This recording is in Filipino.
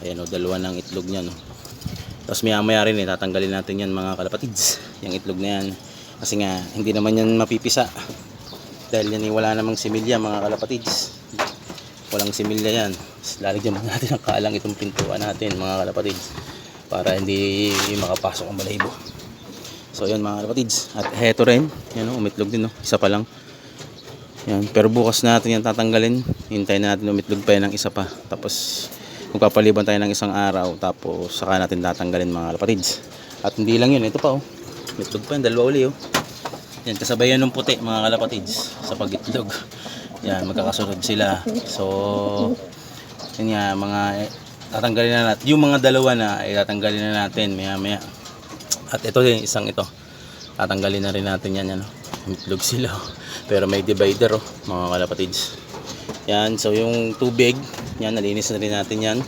Ayan o, dalawa ng itlog niya no. Tapos maya maya rin eh, tatanggalin natin yan mga kalapatids. Yung itlog na yan. Kasi nga, hindi naman yan mapipisa. Dahil yan eh, wala namang similya mga kalapatids. Walang similya yan. Lalagyan mo natin ng kalang itong pintuan natin mga kalapatids. Para hindi makapasok ang balahibo. So yun mga kalapatids. At heto rin, yan o, umitlog din no. Isa pa lang. Yan, pero bukas natin yan tatanggalin. Hintayin natin umitlog pa yan ng isa pa. Tapos magpapaliban tayo ng isang araw. Tapos saka natin tatanggalin mga kalapatids. At hindi lang yun, ito pa oh. Itlog pa yan, dalawa uli oh. Yan, kasabay yan ng puti mga kalapatids sa pagitlog. Yan, magkakasunod sila. So, yun nga, mga eh, tatanggalin na natin. Yung mga dalawa na, ay tatanggalin na natin maya maya. At ito din, isang ito. Tatanggalin na rin natin yan, ano. Itlog sila. oh. Pero may divider, oh, mga kalapatids. Yan, so yung tubig, yan, nalinis na rin natin yan.